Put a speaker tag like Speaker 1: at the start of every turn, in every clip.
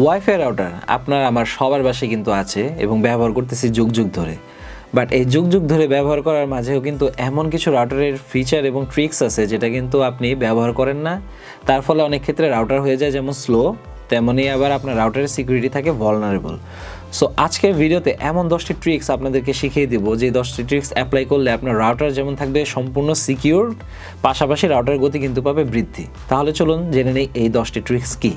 Speaker 1: Wifi router আপনার আমার সবার বাসায় কিন্তু আছে এবং ব্যবহার করতেছি যুগ যুগ ধরে। বাট এই যুগ যুগ ধরে ব্যবহার করার মাঝেও কিন্তু এমন কিছু রাউটারের ফিচার এবং ট্রিক্স আছে যেটা কিন্তু আপনি ব্যবহার করেন না। তার ফলে অনেক ক্ষেত্রে রাউটার হয়ে যায় যেমন স্লো তেমনই আবার আপনার রাউটারের সিকিউরিটি থাকে ভলনারেবল সো আজকের ভিডিওতে এমন দশটি ট্রিক্স আপনাদেরকে শিখিয়ে দিব যে দশটি ট্রিক্স অ্যাপ্লাই করলে আপনার রাউটার যেমন থাকবে সম্পূর্ণ সিকিউর পাশাপাশি রাউটার গতি কিন্তু পাবে বৃদ্ধি। তাহলে চলুন জেনে নেই এই দশটি ট্রিক্স কী।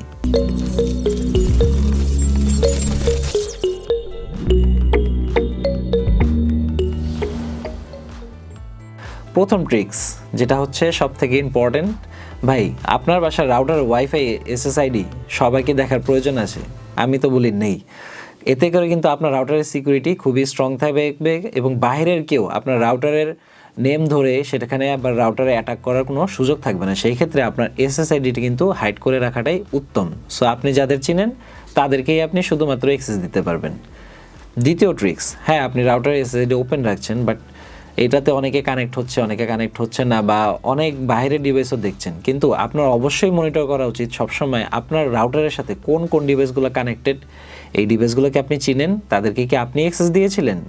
Speaker 1: প্রথম ট্রিক্স যেটা হচ্ছে সব থেকে ইম্পর্টেন্ট ভাই, আপনার বাসার রাউটার ওয়াইফাই এসএসআইডি সবাইকে দেখার প্রয়োজন আছে, আমি তো বলি নেই। এতে করে কিন্তু আপনার রাউটারের সিকিউরিটি খুবই স্ট্রং থাকবে এবং বাইরের কেউ আপনার রাউটারের নেম ধরে সেটাখানে আবার রাউটারে অ্যাটাক করার কোনো সুযোগ থাকবে না। সেই ক্ষেত্রে আপনার এসএসআইডিটি কিন্তু হাইড করে রাখাটাই উত্তম। সো আপনি যাদের চিনেন, তাদেরকেই আপনি শুধুমাত্র অ্যাক্সেস দিতে পারবেন। দ্বিতীয় ট্রিক্স হ্যাঁ আপনি রাউটার এসএসডি ওপেন রাখছেন বাট এটাতে অনেকে কানেক্ট হচ্ছে, অনেকে কানেক্ট হচ্ছে না বা অনেক বাইরের ডিভাইসও দেখছেন। কিন্তু আপনার অবশ্যই মনিটর করা উচিত সবসময় আপনার রাউটারের সাথে কোন কোন ডিভাইসগুলো কানেক্টেড এই ডিভাইসগুলোকে আপনি চিনেন, তাদেরকে কি আপনি অ্যাক্সেস দিয়েছিলেন?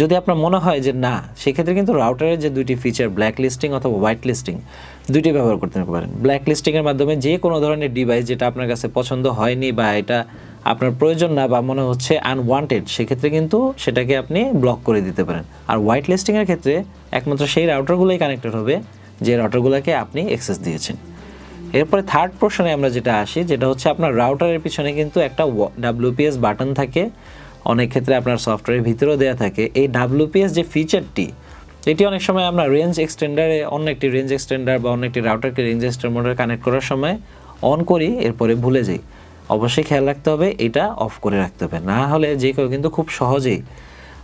Speaker 1: যদি আপনার মনে হয় যে না, সেক্ষেত্রে কিন্তু রাউটারের যে দুইটি ফিচার ব্ল্যাক লিস্টিং অথবা হোয়াইট লিস্টিং দুইটি ব্যবহার করতে পারেন। ব্ল্যাক লিস্টিংয়ের মাধ্যমে যে কোনো ধরনের ডিভাইস যেটা আপনার কাছে পছন্দ হয়নি বা এটা আপনার প্রয়োজন না বা মনে হচ্ছে আনওয়ান্টেড সেক্ষেত্রে কিন্তু সেটাকে আপনি ব্লক করে দিতে পারেন। আর হোয়াইট লিস্টিংয়ের ক্ষেত্রে একমাত্র সেই রাউটারগুলোই কানেক্টেড হবে, যে রাউটারগুলোকে আপনি অ্যাক্সেস দিয়েছেন। এরপরে থার্ড পোর্শনে আমরা যেটা আসি, যেটা হচ্ছে আপনার রাউটারের পিছনে কিন্তু একটা ডাব্লিউপিএস বাটন থাকে। অনেক ক্ষেত্রে আপনার সফটওয়্যারের ভিতরেও দেওয়া থাকে। এই ডাব্লিউপিএস যে ফিচারটি এটি অনেক সময় আমরা রেঞ্জ এক্সটেন্ডারে অন্য একটি রেঞ্জ এক্সটেন্ডার বা অন্য একটি রাউটারকে রেঞ্জ এক্সটেন্ডারে কানেক্ট করার সময় অন করি, এরপরে ভুলে যাই। অবশ্যই খেয়াল রাখতে হবে, এটা অফ করে রাখতে হবে। না হলে যে কেউ কিন্তু খুব সহজেই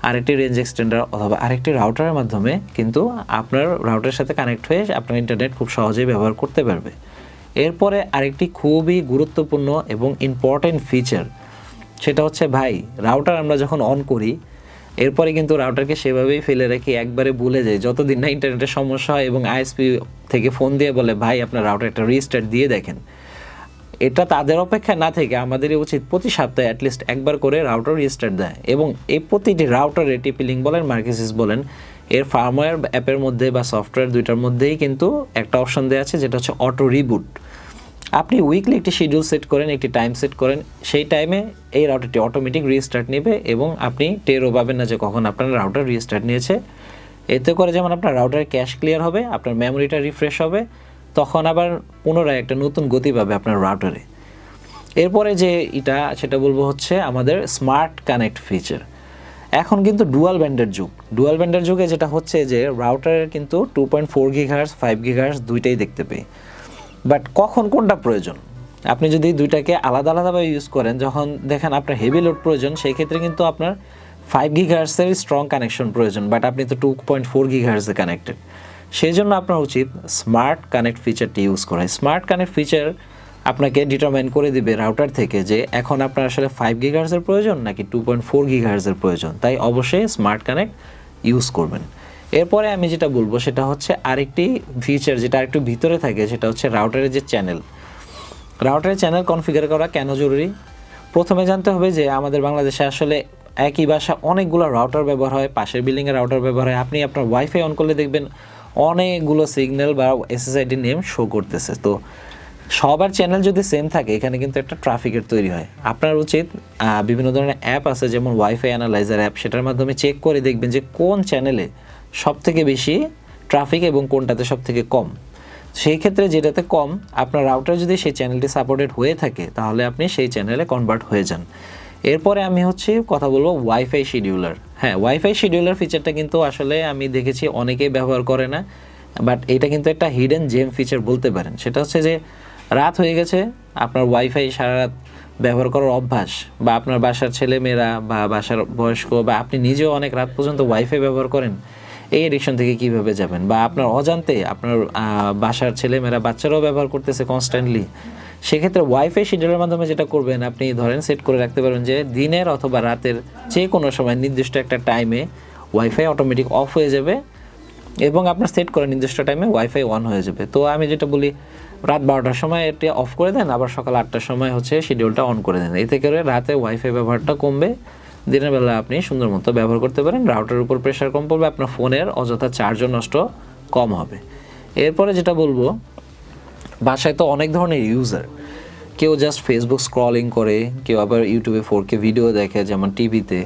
Speaker 1: আরেকটি রেঞ্জ এক্সটেন্ডার অথবা আরেকটি রাউটারের মাধ্যমে কিন্তু আপনার রাউটারের সাথে কানেক্ট হয়ে আপনার ইন্টারনেট খুব সহজেই ব্যবহার করতে পারবে। এরপরে আরেকটি খুবই গুরুত্বপূর্ণ এবং ইম্পর্টেন্ট ফিচার সেটা হচ্ছে ভাই রাউটার আমরা যখন অন করি, এরপরে কিন্তু রাউটারকে সেভাবেই ফেলে রেখে একবারে ভুলে যায় যতদিন না ইন্টারনেটের সমস্যা হয় এবং আইএসপি থেকে ফোন দিয়ে বলে, ভাই, আপনার রাউটার একটা রিস্টার্ট দিয়ে দেখেন। এটা তাদের অপেক্ষা না থেকে আমাদেরই উচিত প্রতি সপ্তাহে অ্যাটলিস্ট একবার করে রাউটার রিস্টার্ট দেয়। এবং এই প্রতিটি রাউটার টিপি লিঙ্ক বলেন মার্কেসিস বলেন, এর ফার্মওয়্যার অ্যাপের মধ্যে বা সফটওয়্যার দুইটার মধ্যেই কিন্তু একটা অপশন দেওয়া আছে, যেটা হচ্ছে অটো রিবুট আপনি উইকলি একটি শিডিউল সেট করেন, একটি টাইম সেট করেন, সেই টাইমে এই রাউটারটি অটোমেটিক রিস্টার্ট নেবে এবং আপনি টেরও পাবেন না যে কখন আপনার রাউটার রিস্টার্ট নিয়েছে। এতে করে যেমন আপনার রাউটারের ক্যাশ ক্লিয়ার হবে, আপনার মেমোরিটা রিফ্রেশ হবে তখন আবার পুনরায় একটা নতুন গতি পাবে আপনার রাউটারে এরপরে যে এটা, সেটা বলব হচ্ছে আমাদের স্মার্ট কানেক্ট ফিচার এখন কিন্তু ডুয়াল ব্যান্ডের যুগ। ডুয়াল ব্যান্ডের যুগে যেটা হচ্ছে যে রাউটারের কিন্তু two point four gigahertz five gigahertz দুইটাই দেখতে পাই বাট কখন কোনটা প্রয়োজন? আপনি যদি দুইটাকে আলাদা আলাদাভাবে ইউজ করেন, যখন দেখেন আপনার হেভি লোড প্রয়োজন, সেই ক্ষেত্রে কিন্তু আপনার ফাইভ গিগার্সের স্ট্রং কানেকশন প্রয়োজন। বাট আপনি তো টু পয়েন্ট ফোর গিগার্সে কানেক্টেড সেই জন্য আপনার উচিত স্মার্ট কানেক্ট ফিচারটি ইউজ করা। স্মার্ট কানেক্ট ফিচার আপনাকে ডিটারমাইন করে দিবে রাউটার থেকে যে এখন আপনার আসলে ফাইভ গিগার্সের প্রয়োজন নাকি টু পয়েন্ট ফোর গিগার্সের প্রয়োজন। তাই অবশ্যই স্মার্ট কানেক্ট ইউজ করবেন। এরপরে আমি যেটা বলব সেটা হচ্ছে আরেকটি ফিচার যেটা আরেকটু ভিতরে থাকে, সেটা হচ্ছে রাউটারের যে চ্যানেল রাউটারের চ্যানেল কনফিগার করা কেন জরুরি? প্রথমে জানতে হবে যে আমাদের বাংলাদেশে আসলে একই বাসা অনেকগুলো রাউটার ব্যবহার হয়, পাশের বিল্ডিংয়ে রাউটার ব্যবহার হয়। আপনি আপনার ওয়াইফাই অন করলে দেখবেন অনেকগুলো সিগন্যাল বা এসএসআইডি নেম শো করতেছে। তো সবার চ্যানেল যদি সেম থাকে, এখানে কিন্তু একটা ট্রাফিকের তৈরি হয়। আপনার উচিত বিভিন্ন ধরনের অ্যাপ আছে, যেমন ওয়াইফাই অ্যানালাইজার অ্যাপ সেটার মাধ্যমে চেক করে দেখবেন যে কোন চ্যানেলে সব থেকে বেশি ট্রাফিক এবং কোনটাতে সব থেকে কম। সেই ক্ষেত্রে যেটাতে কম, আপনার রাউটার যদি সেই চ্যানেলটি সাপোর্টেড হয়ে থাকে, তাহলে আপনি সেই চ্যানেলে কনভার্ট হয়ে যান। এরপরে আমি হচ্ছে কথা বলব ওয়াইফাই শিডিউলার হ্যাঁ ওয়াইফাই শিডিউলার ফিচারটা কিন্তু আসলে আমি দেখেছি অনেকেই ব্যবহার করে না বাট এটা কিন্তু একটা হিডেন জেম ফিচার বলতে পারেন। সেটা হচ্ছে যে রাত হয়ে গেছে, আপনার ওয়াইফাই সারা রাত ব্যবহার করার অভ্যাস, বা আপনার বাসার ছেলেমেয়েরা বা বাসার বয়স্ক বা আপনি নিজেও অনেক রাত পর্যন্ত ওয়াইফাই ব্যবহার করেন এই এডিকশন থেকে কীভাবে যাবেন? বা আপনার অজান্তে আপনার বাসার ছেলেমেয়েরা বাচ্চারাও ব্যবহার করতেছে কনস্ট্যান্টলি সেক্ষেত্রে ওয়াইফাই শিডিউলের মাধ্যমে যেটা করবেন, আপনি ধরেন সেট করে রাখতে পারবেন যে দিনের অথবা রাতের যে কোনো সময় নির্দিষ্ট একটা টাইমে ওয়াইফাই অটোমেটিক অফ হয়ে যাবে এবং আপনার সেট করে নির্দিষ্ট টাইমে ওয়াইফাই অন হয়ে যাবে। তো আমি যেটা বলি, রাত বারোটার সময় এটা অফ করে দেন, আবার সকাল আটটার সময় হচ্ছে শিডিউলটা অন করে দেন। এতে করে রাতে ওয়াইফাই ব্যবহারটা কমবে। দিনের বেলা আপনি সুন্দর মতো ব্যবহার করতে পারেন। রাউটারের উপর প্রেশার কম পড়বে, আপনার ফোনের অযথা চার্জও নষ্ট কম হবে। এরপরে যেটা বলব, বাসায় তো অনেক ধরনের ইউজার কেউ জাস্ট ফেসবুক স্ক্রলিং করে, কেউ আবার ইউটিউবে ফোর কে ভিডিও দেখে, যেমন টিভিতে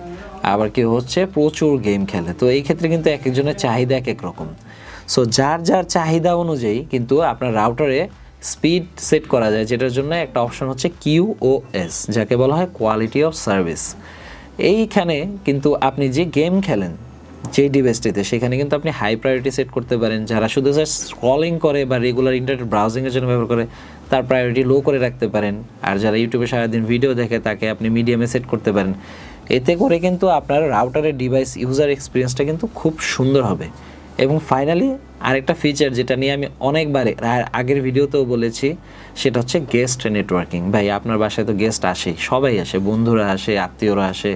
Speaker 1: আবার কেউ হচ্ছে প্রচুর গেম খেলে। তো এই ক্ষেত্রে কিন্তু এক একজনের চাহিদা এক এক রকম। সো যার যার চাহিদা অনুযায়ী কিন্তু আপনার রাউটারে স্পিড সেট করা যায়, যেটার জন্য একটা অপশন হচ্ছে কিউ ও এস যাকে বলা হয় কোয়ালিটি অফ সার্ভিস এইখানে কিন্তু আপনি যে গেম খেলেন, যে ডিভাইসটিতে, সেখানে কিন্তু আপনি হাই প্রায়োরিটি সেট করতে পারেন। যারা শুধু জাস্ট স্ক্রলিং করে বা রেগুলার ইন্টারনেট ব্রাউজিংয়ের জন্য ব্যবহার করে, তার প্রায়োরিটি লো করে রাখতে পারেন। আর যারা ইউটিউবে সারাদিন ভিডিও দেখে, তাকে আপনি মিডিয়ামে সেট করতে পারেন। এতে করে কিন্তু আপনার রাউটারের ডিভাইস ইউজার এক্সপিরিয়েন্সটা কিন্তু খুব সুন্দর হবে। এবং ফাইনালি আরেকটা ফিচার যেটা নিয়ে আমি অনেকবার আগের ভিডিওতেও বলেছি, সেটা হচ্ছে গেস্ট নেটওয়ার্কিং ভাই, আপনার বাসায় তো গেস্ট আসেই, সবাই আসে, বন্ধুরা আসে, আত্মীয়রা আসে,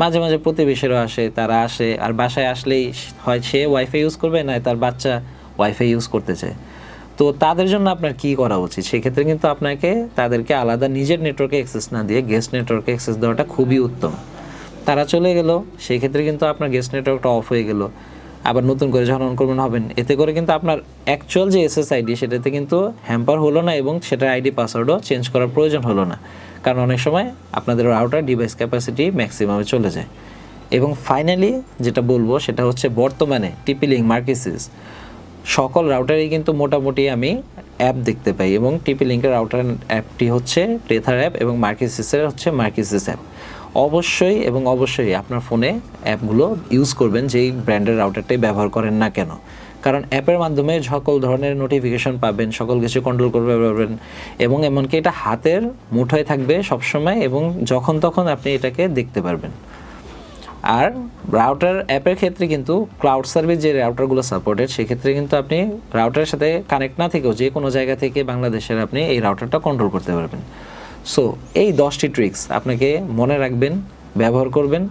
Speaker 1: মাঝে মাঝে প্রতিবেশীরা আসে, তারা আসে, আর বাসায় আসলেই হয় সে ওয়াইফাই ইউজ করবে, না তার বাচ্চা ওয়াইফাই ইউজ করতে চায়। তো তাদের জন্য আপনার কি করা উচিত? সেক্ষেত্রে কিন্তু আপনাকে তাদেরকে আলাদা নিজের নেটওয়ার্কে অ্যাক্সেস না দিয়ে গেস্ট নেটওয়ার্কে অ্যাক্সেস দেওয়াটা খুবই উত্তম। তারা চলে গেল সেই ক্ষেত্রে কিন্তু আপনার গেস্ট নেটওয়ার্কটা অফ হয়ে গেল। আবার নতুন করে অন করবেন, হবেন। এতে করে কিন্তু আপনার অ্যাকচুয়াল যে এসএস আইডি সেটাতে কিন্তু হ্যাম্পার হলো না এবং সেটার আইডি পাসওয়ার্ডও চেঞ্জ করার প্রয়োজন হলো না। কারণ অনেক সময় আপনাদের রাউটার ডিভাইস ক্যাপাসিটি ম্যাক্সিমামে চলে যায়। এবং ফাইনালি যেটা বলব সেটা হচ্ছে বর্তমানে টিপিলিং মার্কিসিস সকল রাউটারেই কিন্তু মোটামুটি আমি অ্যাপ দেখতে পাই এবং টিপি লিঙ্কের রাউটার অ্যাপটি হচ্ছে প্রেথার অ্যাপ এবং মার্কিসিসের হচ্ছে মার্কিসিস অ্যাপ অবশ্যই এবং অবশ্যই আপনার ফোনে অ্যাপগুলো ইউজ করবেন যেই ব্র্যান্ডের রাউটারটাই ব্যবহার করেন না কেন। কারণ অ্যাপের মাধ্যমে সকল ধরনের নোটিফিকেশন পাবেন, সকল কিছু কন্ট্রোল করতে পারবেন এবং এমনকি এটা হাতের মুঠোয় থাকবে সবসময় এবং যখন তখন আপনি এটাকে দেখতে পারবেন। আর রাউটার অ্যাপের ক্ষেত্রে কিন্তু ক্লাউড সার্ভিস যে রাউটারগুলো সাপোর্টেড সেক্ষেত্রে কিন্তু আপনি রাউটারের সাথে কানেক্ট না থেকেও যে কোনো জায়গা থেকে বাংলাদেশের আপনি এই রাউটারটা কন্ট্রোল করতে পারবেন। সো এই দশটি ট্রিক্স আপনাকে মনে রাখবেন, ব্যবহার করবেন,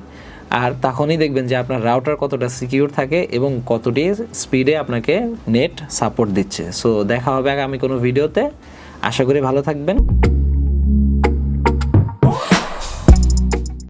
Speaker 1: আর তখনই দেখবেন যে আপনার রাউটার কতটা সিকিউর থাকে এবং কতটি স্পিডে আপনাকে নেট সাপোর্ট দিচ্ছে। সো দেখা হবে আগামী কোনো ভিডিওতে আশা করি ভালো থাকবেন।